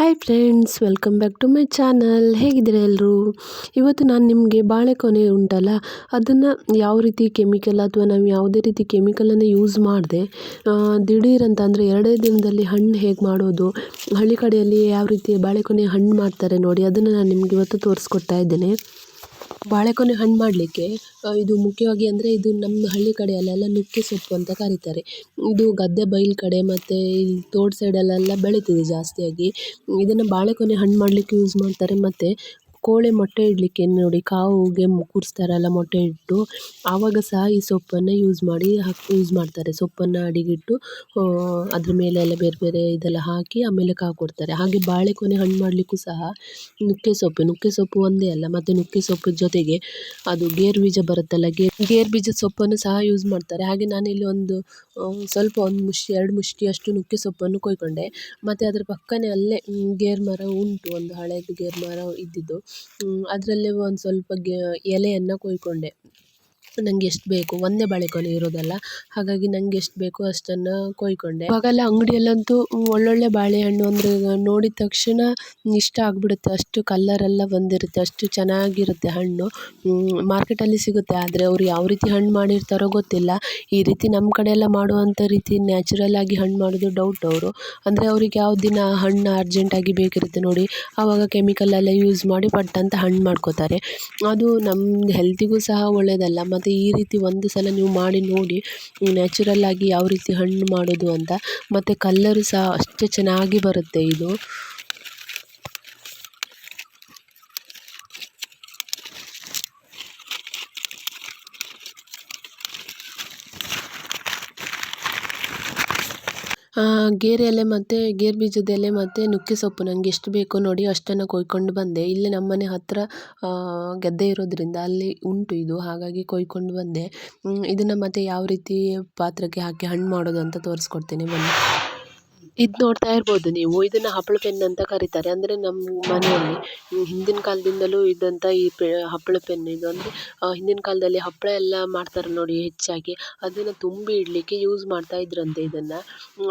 Hi friends welcome back to my channel ಹೇಗಿದ್ದೀರಾ ಎಲ್ಲರೂ ಇವತ್ತು ನಾನು ನಿಮಗೆ ಬಾಳೆಕೊನೆ ಉಂಟಲ್ಲ, ಅದನ್ನು ಯಾವ ರೀತಿ ಕೆಮಿಕಲ್ ಅಥವಾ ನಾವು ಯಾವುದೇ ರೀತಿ ಕೆಮಿಕಲನ್ನು ಯೂಸ್ ಮಾಡಿದೆ ದಿಢೀರ್ ಅಂತ ಅಂದರೆ ಎರಡೇ ದಿನದಲ್ಲಿ ಹಣ್ಣು ಹೇಗೆ ಮಾಡೋದು, ಹಳ್ಳಿ ಕಡೆಯಲ್ಲಿ ಯಾವ ರೀತಿ ಬಾಳೆಕೊನೆ ಹಣ್ಣು ಮಾಡ್ತಾರೆ ನೋಡಿ, ಅದನ್ನು ನಾನು ನಿಮಗೆ ಇವತ್ತು ತೋರಿಸ್ಕೊಡ್ತಾ ಇದ್ದೇನೆ. ಬಾಳೆಕೊನೆ ಹಣ್ಣು ಮಾಡಲಿಕ್ಕೆ ಇದು ಮುಖ್ಯವಾಗಿ ಅಂದರೆ ಇದು ನಮ್ಮ ಹಳ್ಳಿ ಕಡೆಯಲ್ಲೆಲ್ಲ ನುಕ್ಕೆ ಸೊಪ್ಪು ಅಂತ ಕರೀತಾರೆ. ಇದು ಗದ್ದೆ ಬೈಲು ಕಡೆ ಮತ್ತು ಈ ತೋಟ ಸೈಡಲ್ಲೆಲ್ಲ ಬೆಳೀತದೆ ಜಾಸ್ತಿಯಾಗಿ. ಇದನ್ನು ಬಾಳೆಕೊನೆ ಹಣ್ಣು ಮಾಡಲಿಕ್ಕೆ ಯೂಸ್ ಮಾಡ್ತಾರೆ. ಮತ್ತು ಕೋಳಿ ಮೊಟ್ಟೆ ಇಡಲಿಕ್ಕೆ ನೋಡಿ ಕಾವುಗೆ ಕೂರಿಸ್ತಾರಲ್ಲ ಮೊಟ್ಟೆ ಇಟ್ಟು, ಆವಾಗ ಸಹ ಈ ಸೊಪ್ಪನ್ನು ಯೂಸ್ ಮಾಡಿ ಹಾಕಿ ಯೂಸ್ ಮಾಡ್ತಾರೆ. ಸೊಪ್ಪನ್ನು ಅಡಿಗಿಟ್ಟು ಅದ್ರ ಮೇಲೆ ಎಲ್ಲ ಬೇರೆ ಬೇರೆ ಇದೆಲ್ಲ ಹಾಕಿ ಆಮೇಲೆ ಕಾವು ಕೊಡ್ತಾರೆ. ಹಾಗೆ ಬಾಳೆಕೊನೆ ಹಣ್ಣು ಮಾಡಲಿಕ್ಕೂ ಸಹ ನುಕ್ಕೆ ಸೊಪ್ಪು ನುಕ್ಕೆ ಸೊಪ್ಪು ಒಂದೇ ಅಲ್ಲ, ಮತ್ತು ನುಕ್ಕೆ ಸೊಪ್ಪು ಜೊತೆಗೆ ಅದು ಗೇರು ಬೀಜ ಬರುತ್ತಲ್ಲ, ಗೇರ್, ಗೇರು ಬೀಜದ ಸೊಪ್ಪನ್ನು ಸಹ ಯೂಸ್ ಮಾಡ್ತಾರೆ. ಹಾಗೆ ನಾನಿಲ್ಲಿ ಒಂದು ಸ್ವಲ್ಪ ಒಂದು ಮುಷ್ಟಿ, ಎರಡು ಮುಷ್ಟಿಯಷ್ಟು ನುಗ್ಗೆ ಸೊಪ್ಪನ್ನು ಕೊಯ್ಕೊಂಡೆ. ಮತ್ತು ಅದರ ಪಕ್ಕನೇ ಅಲ್ಲೇ ಗೇರು ಮರ ಉಂಟು, ಒಂದು ಹಳೆಯದು ಗೇರು ಮರ ಇದ್ದಿದ್ದು. ಅದರಲ್ಲೇ ಒಂದು ಸ್ವಲ್ಪ ಗೆ ಎಲೆಯನ್ನು ಕೊಯ್ಕೊಂಡೆ. ನನಗೆ ಎಷ್ಟು ಬೇಕು? ಒಂದೇ ಬಾಳೆಗೊನೆ ಇರೋದಲ್ಲ. ಹಾಗಾಗಿ ನಂಗೆ ಎಷ್ಟು ಬೇಕೋ ಅಷ್ಟನ್ನು ಕೊಯ್ಕೊಂಡೆ. ಇವಾಗೆಲ್ಲ ಅಂಗಡಿಯಲ್ಲಂತೂ ಒಳ್ಳೊಳ್ಳೆ ಬಾಳೆಹಣ್ಣು ಅಂದರೆ ನೋಡಿದ ತಕ್ಷಣ ಇಷ್ಟ ಆಗಿಬಿಡುತ್ತೆ. ಅಷ್ಟು ಕಲ್ಲರೆಲ್ಲ ಬಂದಿರುತ್ತೆ, ಅಷ್ಟು ಚೆನ್ನಾಗಿರುತ್ತೆ ಹಣ್ಣು. ಮಾರ್ಕೆಟಲ್ಲಿ ಸಿಗುತ್ತೆ. ಆದರೆ ಅವರು ಯಾವ ರೀತಿ ಹಣ್ಣು ಮಾಡಿರ್ತಾರೋ ಗೊತ್ತಿಲ್ಲ. ಈ ರೀತಿ ನಮ್ಮ ಕಡೆ ಎಲ್ಲ ಮಾಡುವಂಥ ರೀತಿ ನ್ಯಾಚುರಲ್ ಆಗಿ ಹಣ್ಣು ಮಾಡೋದು ಡೌಟ್ ಅವರು. ಅಂದರೆ ಅವ್ರಿಗೆ ಯಾವ ದಿನ ಹಣ್ಣು ಅರ್ಜೆಂಟಾಗಿ ಬೇಕಿರುತ್ತೆ ನೋಡಿ ಆವಾಗ ಕೆಮಿಕಲ್ ಎಲ್ಲ ಯೂಸ್ ಮಾಡಿ ಪಟ್ ಅಂತ ಹಣ್ಣು ಮಾಡ್ಕೋತಾರೆ. ಅದು ನಮ್ಮ ಹೆಲ್ತಿಗೂ ಸಹ ಒಳ್ಳೆಯದಲ್ಲ ಮತ್ತು ಈ ರೀತಿ ಒಂದು ಸಲ ನೀವು ಮಾಡಿ ನೋಡಿ ನ್ಯಾಚುರಲ್ಲಾಗಿ ಯಾವ ರೀತಿ ಹಣ್ಣು ಮಾಡೋದು ಅಂತ. ಮತ್ತು ಕಲ್ಲರು ಸಹ ಅಷ್ಟೇ ಚೆನ್ನಾಗಿ ಬರುತ್ತೆ ಇದು. ಗೇರು ಎಲೆ ಮತ್ತು ಗೇರು ಬೀಜದ ಎಲೆ ಮತ್ತು ನುಗ್ಗೆ ಸೊಪ್ಪು ನನಗೆ ಎಷ್ಟು ಬೇಕೋ ನೋಡಿ ಅಷ್ಟನ್ನು ಕೊಯ್ಕೊಂಡು ಬಂದೆ. ಇಲ್ಲಿ ನಮ್ಮನೆ ಹತ್ತಿರ ಗದ್ದೆ ಇರೋದರಿಂದ ಅಲ್ಲಿ ಉಂಟು ಇದು, ಹಾಗಾಗಿ ಕೊಯ್ಕೊಂಡು ಬಂದೆ. ಇದನ್ನು ಮತ್ತು ಯಾವ ರೀತಿ ಪಾತ್ರಕ್ಕೆ ಹಾಕಿ ಹಣ್ಣು ಮಾಡೋದು ಅಂತ ತೋರಿಸ್ಕೊಡ್ತೀನಿ, ಬನ್ನಿ. ಇದು ನೋಡ್ತಾ ಇರ್ಬೋದು ನೀವು. ಇದನ್ನು ಹಪ್ಪಳ ಪೆನ್ ಅಂತ ಕರೀತಾರೆ. ಅಂದರೆ ನಮ್ಮ ಮನೆಯಲ್ಲಿ ಹಿಂದಿನ ಕಾಲದಿಂದಲೂ ಇದ್ದಂಥ ಈ ಪೆ, ಹಪ್ಪಳ ಪೆನ್ ಇದು. ಅಂದರೆ ಹಿಂದಿನ ಕಾಲದಲ್ಲಿ ಹಪ್ಪಳ ಎಲ್ಲ ಮಾಡ್ತಾರೆ ನೋಡಿ ಹೆಚ್ಚಾಗಿ. ಅದನ್ನು ತುಂಬಿ ಇಡಲಿಕ್ಕೆ ಯೂಸ್ ಮಾಡ್ತಾ ಇದ್ರಂತೆ ಇದನ್ನು.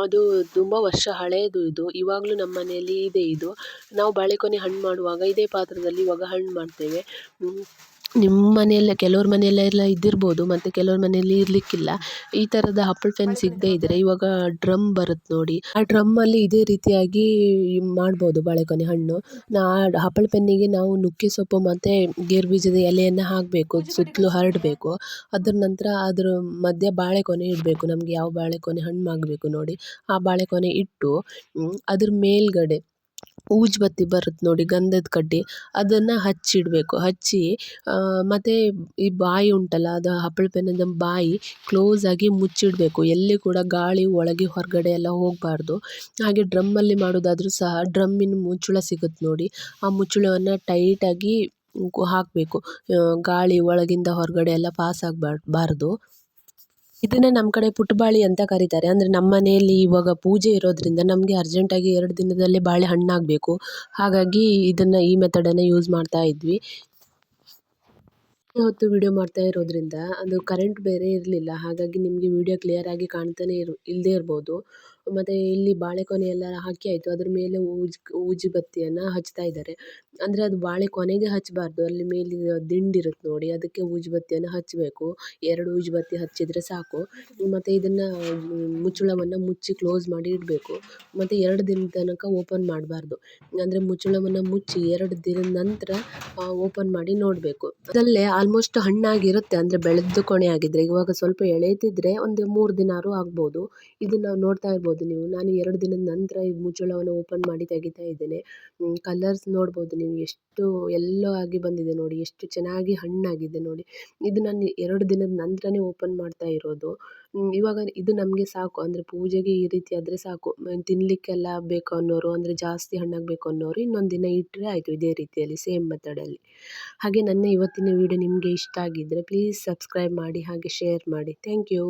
ಅದು ತುಂಬ ವರ್ಷ ಹಳೆಯದು ಇದು. ಇವಾಗಲೂ ನಮ್ಮ ಮನೆಯಲ್ಲಿ ಇದೆ ಇದು. ನಾವು ಬಾಳೆಕೊನೆ ಹಣ್ಣು ಮಾಡುವಾಗ, ಇದೇ ಪಾತ್ರದಲ್ಲಿ ಇವಾಗ ಹಣ್ಣು ಮಾಡ್ತೇವೆ. ನಿಮ್ಮ ಮನೆಯಲ್ಲೇ, ಕೆಲವ್ರ ಮನೆಯಲ್ಲೆಲ್ಲ ಇದ್ದಿರ್ಬೋದು, ಮತ್ತು ಕೆಲವ್ರ ಮನೆಯಲ್ಲಿ ಇರಲಿಕ್ಕಿಲ್ಲ. ಈ ಥರದ ಹಪ್ಪಳ ಪೆನ್ ಸಿಗದೇ ಇದ್ದರೆ ಇವಾಗ ಡ್ರಮ್ ಬರುತ್ತೆ ನೋಡಿ, ಆ ಡ್ರಮ್ಮಲ್ಲಿ ಇದೇ ರೀತಿಯಾಗಿ ಮಾಡ್ಬೋದು ಬಾಳೆಕೊನೆ ಹಣ್ಣು. ನಾ ಹಪ್ಪಳ ಪೆನ್ನಿಗೆ ನಾವು ನುಗ್ಗೆ ಸೊಪ್ಪು ಮತ್ತು ಗೇರು ಬೀಜದ ಎಲೆಯನ್ನು ಹಾಕಬೇಕು, ಸುತ್ತಲೂ ಹರಡಬೇಕು. ಅದರ ನಂತರ ಅದ್ರ ಮಧ್ಯೆ ಬಾಳೆಕೊನೆ ಇಡಬೇಕು, ನಮಗೆ ಯಾವ ಬಾಳೆಕೊನೆ ಹಣ್ಣು ಆಗಬೇಕು ನೋಡಿ. ಆ ಬಾಳೆಕೊನೆ ಇಟ್ಟು ಅದ್ರ ಮೇಲುಗಡೆ ಬತ್ತಿ ಬರುತ್ತೆ ನೋಡಿ ಗಂಧದ ಕಡ್ಡಿ, ಅದನ್ನು ಹಚ್ಚಿಡಬೇಕು. ಹಚ್ಚಿ ಮತ್ತು ಈ ಬಾಯಿ ಉಂಟಲ್ಲ, ಅದು ಹಪ್ಪಳ ಪೆನ್ನದ ಬಾಯಿ ಕ್ಲೋಸಾಗಿ ಮುಚ್ಚಿಡಬೇಕು. ಎಲ್ಲಿ ಕೂಡ ಗಾಳಿ ಒಳಗೆ ಹೊರಗಡೆ ಎಲ್ಲ ಹೋಗಬಾರ್ದು. ಹಾಗೆ ಡ್ರಮ್ಮಲ್ಲಿ ಮಾಡೋದಾದರೂ ಸಹ ಡ್ರಮ್ಮಿನ ಮುಚ್ಚಳ ಸಿಗುತ್ತೆ ನೋಡಿ. ಆ ಮುಚ್ಚಳವನ್ನು ಟೈಟಾಗಿ ಹಾಕಬೇಕು. ಗಾಳಿ ಒಳಗಿಂದ ಹೊರಗಡೆ ಎಲ್ಲ ಪಾಸ್ ಆಗಬಾರ್ದು. ಇದನ್ನು ನಮ್ಮ ಕಡೆ ಪುಟ್ಟಬಾಳಿ ಅಂತ ಕರೀತಾರೆ. ಅಂದರೆ ನಮ್ಮ ಮನೆಯಲ್ಲಿ ಇವಾಗ ಪೂಜೆ ಇರೋದರಿಂದ ನಮಗೆ ಅರ್ಜೆಂಟಾಗಿ ಎರಡು ದಿನದಲ್ಲಿ ಬಾಳೆ ಹಣ್ಣಾಗಬೇಕು. ಹಾಗಾಗಿ ಇದನ್ನು ಈ ಮೆಥಡನ್ನು ಯೂಸ್ ಮಾಡ್ತಾ ಇದ್ವಿ. ಹೊತ್ತು ವಿಡಿಯೋ ಮಾಡ್ತಾ ಇರೋದ್ರಿಂದ ಅದು ಕರೆಂಟ್ ಬೇರೆ ಇರಲಿಲ್ಲ. ಹಾಗಾಗಿ ನಿಮಗೆ ವಿಡಿಯೋ ಕ್ಲಿಯರಾಗಿ ಕಾಣ್ತಾನೆ ಇರು ಇಲ್ಲದೇ ಇರ್ಬೋದು. ಮತ್ತು ಇಲ್ಲಿ ಬಾಳೆಕೊನೆ ಎಲ್ಲ ಹಾಕಿ ಆಯಿತು. ಅದ್ರ ಮೇಲೆ ಊಜ್ ಬತ್ತಿಯನ್ನು ಹಚ್ತಾ ಇದ್ದಾರೆ. ಅಂದರೆ ಅದು ಬಾಳೆ ಕೊನೆಗೆ ಹಚ್ಚಬಾರ್ದು ಅಲ್ಲಿ ಮೇಲೆ ದಿಂಡಿರುತ್ತೆ ನೋಡಿ. ಅದಕ್ಕೆ ಬತ್ತಿಯನ್ನು ಹಚ್ಚಬೇಕು ಎರಡು ಬತ್ತಿ ಹಚ್ಚಿದರೆ ಸಾಕು. ಮತ್ತು ಇದನ್ನು ಮುಚ್ಚಳವನ್ನು ಮುಚ್ಚಿ ಕ್ಲೋಸ್ ಮಾಡಿ ಇಡಬೇಕು. ಮತ್ತು ಎರಡು ದಿನದ ತನಕ ಓಪನ್ ಮಾಡಬಾರ್ದು. ಅಂದರೆ ಮುಚ್ಚಳವನ್ನು ಮುಚ್ಚಿ ಎರಡು ದಿನದ ನಂತರ ಓಪನ್ ಮಾಡಿ ನೋಡಬೇಕು. ಅದಲ್ಲೇ ಆಲ್ಮೋಸ್ಟ್ ಹಣ್ಣಾಗಿರುತ್ತೆ, ಅಂದರೆ ಬೆಳೆದು ಕೊನೆ ಆಗಿದ್ರೆ. ಇವಾಗ ಸ್ವಲ್ಪ ಎಳೆಯುತ್ತಿದ್ರೆ ಒಂದು ಮೂರು ದಿನಾರು ಆಗ್ಬೋದು. ಇದನ್ನು ನೋಡ್ತಾ ಇರ್ಬೋದು ನೀವು. ನಾನು ಎರಡು ದಿನದ ನಂತರ ಈ ಮುಚ್ಚಳವನ್ನು ಓಪನ್ ಮಾಡಿ ತೆಗಿತಾ ಇದ್ದೇನೆ. ಕಲರ್ಸ್ ನೋಡ್ಬೋದು ನೀವು. ಎಷ್ಟು ಎಲ್ಲೋ ಆಗಿ ಬಂದಿದೆ ನೋಡಿ. ಎಷ್ಟು ಚೆನ್ನಾಗಿ ಹಣ್ಣಾಗಿದೆ ನೋಡಿ. ಇದು ನಾನು ಎರಡು ದಿನದ ನಂತರನೇ ಓಪನ್ ಮಾಡ್ತಾ ಇರೋದು. ಇವಾಗ ಇದು ನಮಗೆ ಸಾಕು. ಅಂದರೆ ಪೂಜೆಗೆ ಈ ರೀತಿ ಆದರೆ ಸಾಕು. ತಿನ್ನಲಿಕ್ಕೆಲ್ಲ ಬೇಕು ಅನ್ನೋರು, ಅಂದರೆ ಜಾಸ್ತಿ ಹಣ್ಣಾಗಬೇಕು ಅನ್ನೋರು ಇನ್ನೊಂದು ದಿನ ಇಟ್ಟರೆ ಆಯಿತು ಇದೇ ರೀತಿಯಲ್ಲಿ ಸೇಮ್ ಮೆಥಡಲ್ಲಿ ಹಾಗೆ ನನ್ನ ಇವತ್ತಿನ ವೀಡಿಯೋ ನಿಮಗೆ ಇಷ್ಟ ಆಗಿದ್ದರೆ ಪ್ಲೀಸ್ ಸಬ್ಸ್ಕ್ರೈಬ್ ಮಾಡಿ, ಹಾಗೆ ಶೇರ್ ಮಾಡಿ. Thank you